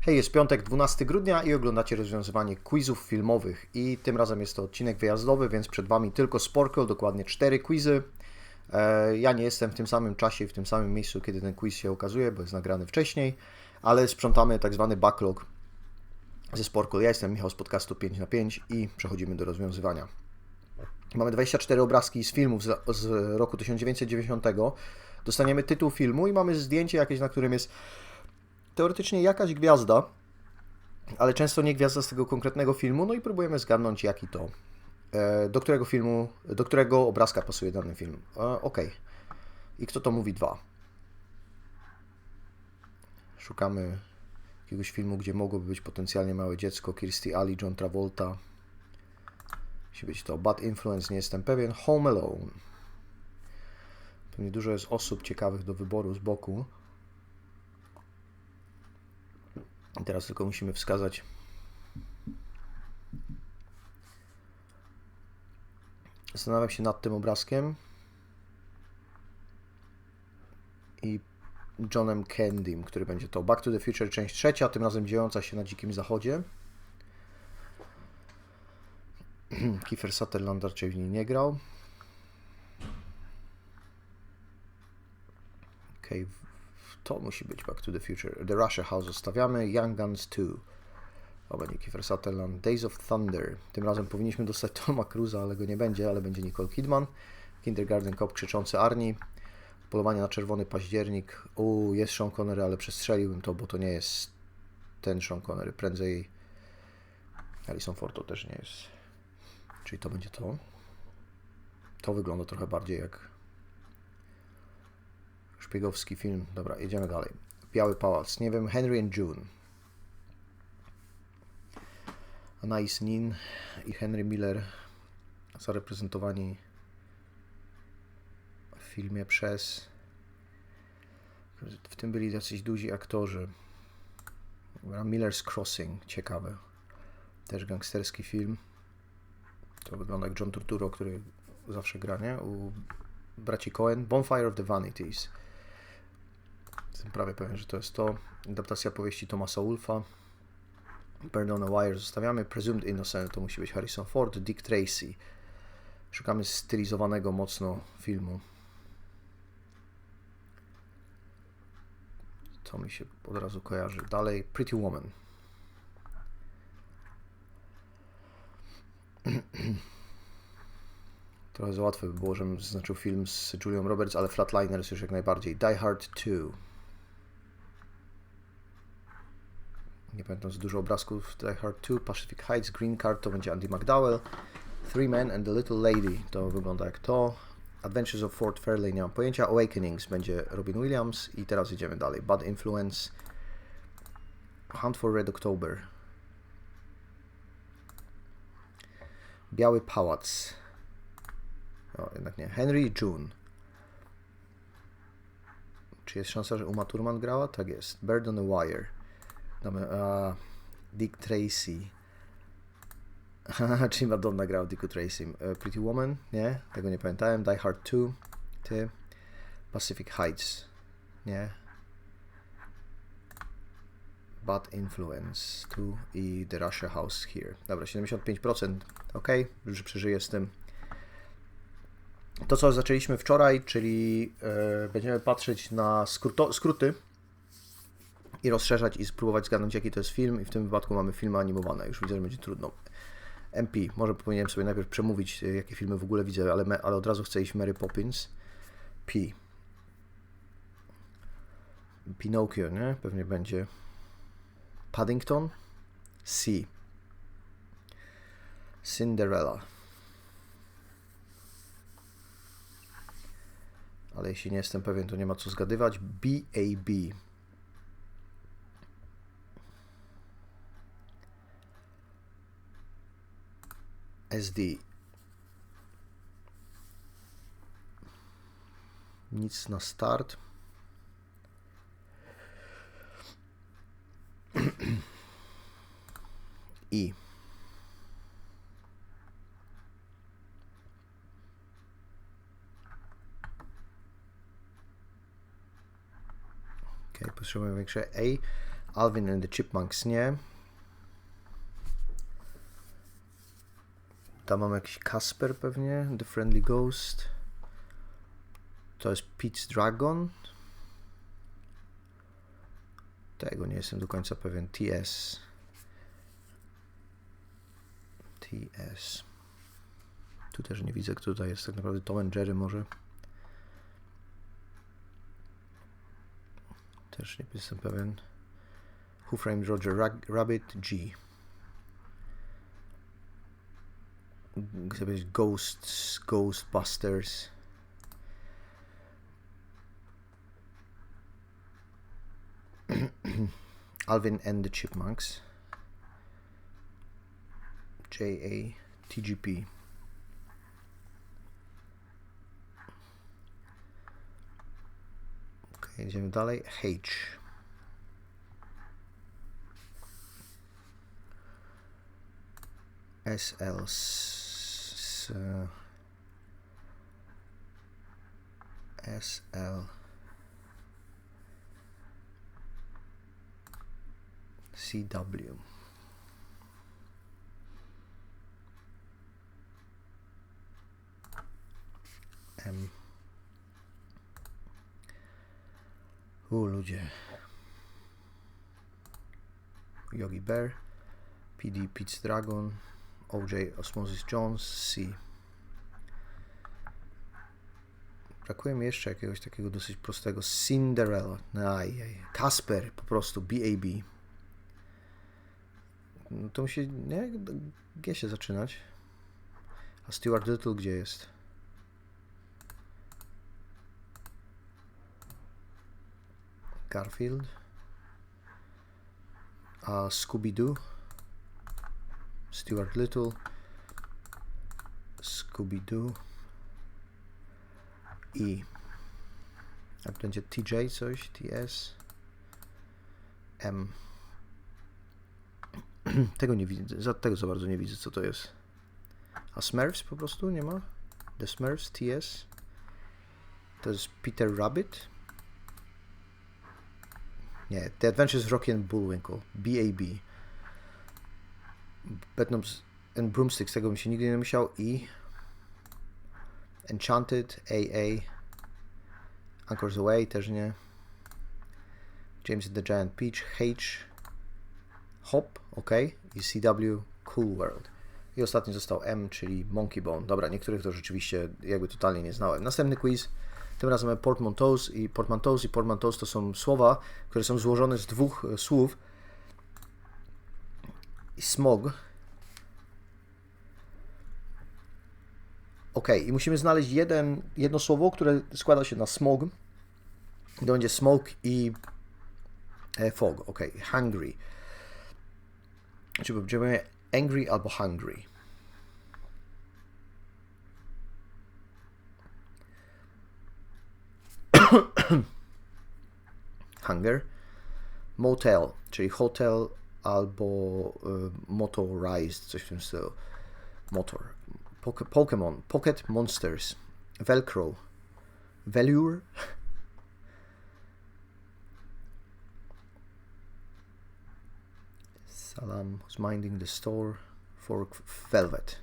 Hej, jest piątek, 12 grudnia i oglądacie rozwiązywanie quizów filmowych. I tym razem jest to odcinek wyjazdowy, więc przed Wami tylko Sporkle, dokładnie 4 quizy. E, Ja nie jestem w tym samym czasie i w tym samym miejscu, kiedy ten quiz się okazuje, bo jest nagrany wcześniej, ale sprzątamy tak zwany backlog ze Sporkle. Ja jestem Michał z podcastu 5 na 5 i przechodzimy do rozwiązywania. Mamy 24 obrazki z filmów z roku 1990. Dostaniemy tytuł filmu i mamy zdjęcie jakieś, na którym jest teoretycznie jakaś gwiazda, ale często nie gwiazda z tego konkretnego filmu, no i próbujemy zgadnąć jaki to, e, do którego filmu, do którego obrazka pasuje dany film. E, ok. I kto to mówi dwa? Szukamy jakiegoś filmu, gdzie mogłoby być potencjalnie małe dziecko, Kirstie Ali, John Travolta. Musi być to Bad Influence, nie jestem pewien. Home Alone. Pewnie dużo jest osób ciekawych do wyboru z boku. Teraz tylko musimy wskazać Zastanawiam się nad tym obrazkiem i Johnem Candym, który będzie to Back to the Future, część trzecia, tym razem dziejąca się na Dzikim Zachodzie. Kiefer Sutherland raczej w niej nie grał. Okej, okay. To musi być Back to the Future. The Russia House zostawiamy. Young Guns 2. O, będzie Kiefer Sutherland. Days of Thunder. Tym razem powinniśmy dostać Toma Cruza, ale go nie będzie, ale będzie Nicole Kidman. Kindergarten Cop, krzyczący Arnie. Polowanie na czerwony październik. U, jest Sean Connery, ale przestrzeliłbym to, bo to nie jest ten Sean Connery. Prędzej Harrison Ford to też nie jest. Czyli to będzie to. To wygląda trochę bardziej jak szpiegowski film. Dobra, jedziemy dalej. Biały Pałac. Nie wiem, Henry and June. Anais Nin i Henry Miller zareprezentowani w filmie przez. W tym byli jacyś duzi aktorzy. Miller's Crossing, ciekawe. Też gangsterski film. To wygląda jak John Turturro, który zawsze gra, nie? U braci Cohen. Bonfire of the Vanities. Jestem prawie pewien, że to jest to. Adaptacja powieści Thomasa Wolfa. Bird on a Wire zostawiamy. Presumed Innocent to musi być Harrison Ford. Dick Tracy. Szukamy stylizowanego mocno filmu. To mi się od razu kojarzy. Dalej Pretty Woman. Trochę za łatwe by było, żebym zaznaczył film z Julią Roberts, ale Flatliners już jak najbardziej. Die Hard 2. Nie pamiętam za dużo obrazków. Die Hard 2, Pacific Heights, Green Card to będzie Andy McDowell. Three Men and the Little Lady to wygląda jak to. Adventures of Fort Fairley nie mam pojęcia. Awakenings będzie Robin Williams. I teraz idziemy dalej. Bad Influence. Hunt for Red October. Biały Pałac. O, jednak nie. Henry June. Czy jest szansa, że Uma Thurman grała? Tak jest. Bird on a Wire. Uh, Dick Tracy. Czyli Madonna grała Dicku Tracy. Uh, Pretty Woman? Nie? Tego nie pamiętałem. Die Hard 2. Ty. Pacific Heights. Nie? Bad Influence 2 i The Russia House Here. Dobra, 75%. Ok, już przeżyję z tym. To, co zaczęliśmy wczoraj, czyli yy, będziemy patrzeć na skróto, skróty i rozszerzać i spróbować zgadnąć, jaki to jest film. I w tym wypadku mamy filmy animowane. Już widzę, że będzie trudno. MP, może powinienem sobie najpierw przemówić, jakie filmy w ogóle widzę, ale, ale od razu chcę iść Mary Poppins. P. Pinocchio, nie? Pewnie będzie. Paddington. C. Cinderella. Ale jeśli nie jestem pewien, to nie ma co zgadywać. BAB. SD. Nic na start. I. Ok, potrzebujemy większe A. Alvin and the Chipmunks nie. Tam mam jakiś Casper pewnie, The Friendly Ghost. To jest Pete's Dragon. Tego nie jestem do końca pewien. TS. TS. Tu też nie widzę, kto tutaj jest tak naprawdę. Tom and Jerry może. Też nie jestem pewien. Who Framed Roger Rabbit? G. Mm, Chcę powiedzieć Ghosts, Ghostbusters. Alvin and the Chipmunks. JA TGP. Ok, idziemy dalej. H. S, SL. CW. M. U ludzie. Yogi Bear. PD Pete's Dragon. OJ Osmosis Jones. C. Brakuje mi jeszcze jakiegoś takiego dosyć prostego. Cinderella. Ajaj. Kasper po prostu. BAB. No to musi, nie? G się zaczynać. A Stuart Little gdzie jest? Garfield. A Scooby-Doo. Stuart Little. Scooby-Doo. I. A będzie TJ coś? TS. M. Tego nie widzę, za tego za bardzo nie widzę, co to jest. A Smurfs po prostu nie ma? The Smurfs, TS. To jest Peter Rabbit. Nie, The Adventures of Rocky and Bullwinkle, BAB. Bedknobs and Broomsticks, tego bym się nigdy nie musiał. I. Enchanted, AA. Anchors Away, też nie. James the Giant Peach, H. Hop, ok, i CW Cool World. I ostatni został M, czyli Monkey Bone. Dobra, niektórych to rzeczywiście jakby totalnie nie znałem. Następny quiz, tym razem portmanteaus i portmanteaus i portmanteaus to są słowa, które są złożone z dwóch słów. I smog. Ok, i musimy znaleźć jeden, jedno słowo, które składa się na smog. To będzie smoke i e, fog. Ok, hungry. Czy będziemy angry albo hungry. Hunger. Motel, czyli hotel albo motorized, coś w tym stylu. Motor. Poke Pokémon. Pocket Monsters. Velcro. Velour. Salam was minding the store for Velvet.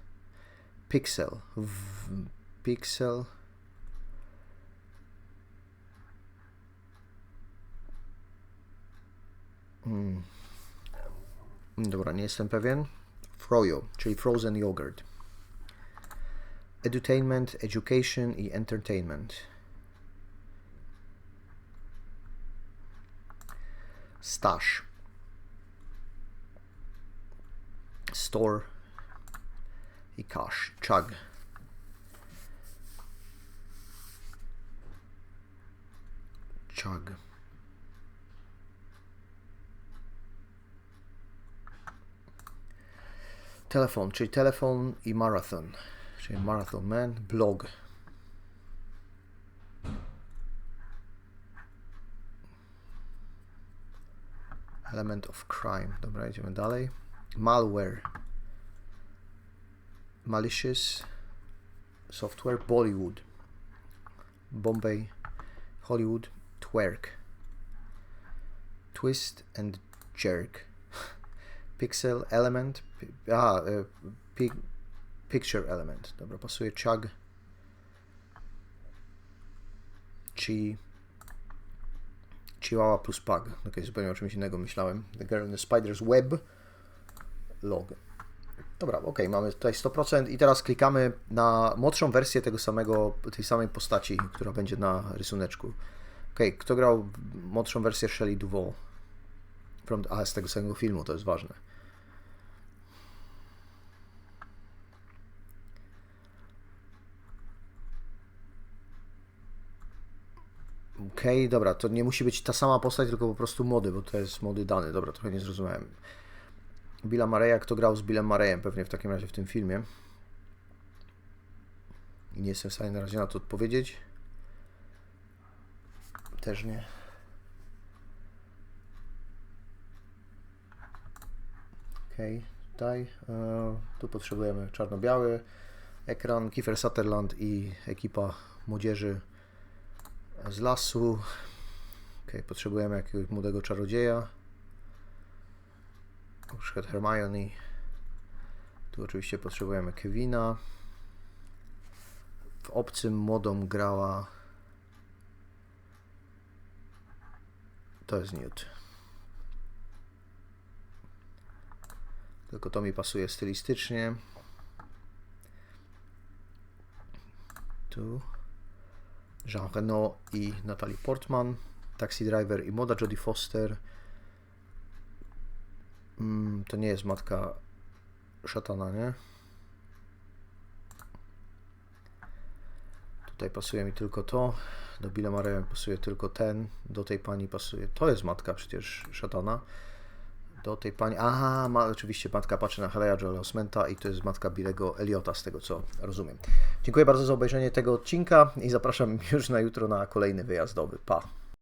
Pixel. V pixel. Hmm. Dobra, nie jestem pewien. Froyo, czyli frozen yogurt. Edutainment, education i entertainment. Stash. Store i cash. Chug. Chug. Telefon, czyli telefon i marathon. Czyli Marathon Man, blog. Element of crime. Dobra, idziemy dalej. Malware. Malicious software. Bollywood. Bombay. Hollywood. Twerk. Twist and Jerk. Pixel Element. Aha, e, pi, Picture Element. Dobra, pasuje. Chug. Chi. Chihuahua plus Pug. Okej, zupełnie o czymś innego myślałem. The Girl in the Spider's Web. Log. Dobra, ok, mamy tutaj 100% i teraz klikamy na młodszą wersję tego samego, tej samej postaci, która będzie na rysuneczku. Ok, kto grał młodszą wersję Shelley Duvall? From, a, z tego samego filmu, to jest ważne. Okej, dobra, to nie musi być ta sama postać, tylko po prostu mody, bo to jest mody dany. Dobra, trochę nie zrozumiałem. Billa Mareya, kto grał z Billem Mareyem pewnie w takim razie w tym filmie. I nie jestem w stanie na razie na to odpowiedzieć. Też nie. Okej, tutaj. e, tu potrzebujemy czarno-biały ekran, Kiefer Sutherland i ekipa młodzieży z lasu. Okej, potrzebujemy jakiegoś młodego czarodzieja. Na przykład Hermione. Tu oczywiście potrzebujemy Kevina. W obcym młodą grała. To jest Newt. Tylko to mi pasuje stylistycznie. Tu. Jean Reno i Natalie Portman. Taxi Driver i młoda Jodie Foster. Mm, to nie jest matka szatana, nie? Tutaj pasuje mi tylko to. Do Billa Mareya pasuje tylko ten. Do tej pani pasuje. To jest matka przecież szatana. Do tej pani. Aha, ma, oczywiście matka patrzy na Haleja Joela Osmenta i to jest matka Billego Eliota, z tego co rozumiem. Dziękuję bardzo za obejrzenie tego odcinka i zapraszam już na jutro na kolejny wyjazdowy. Pa!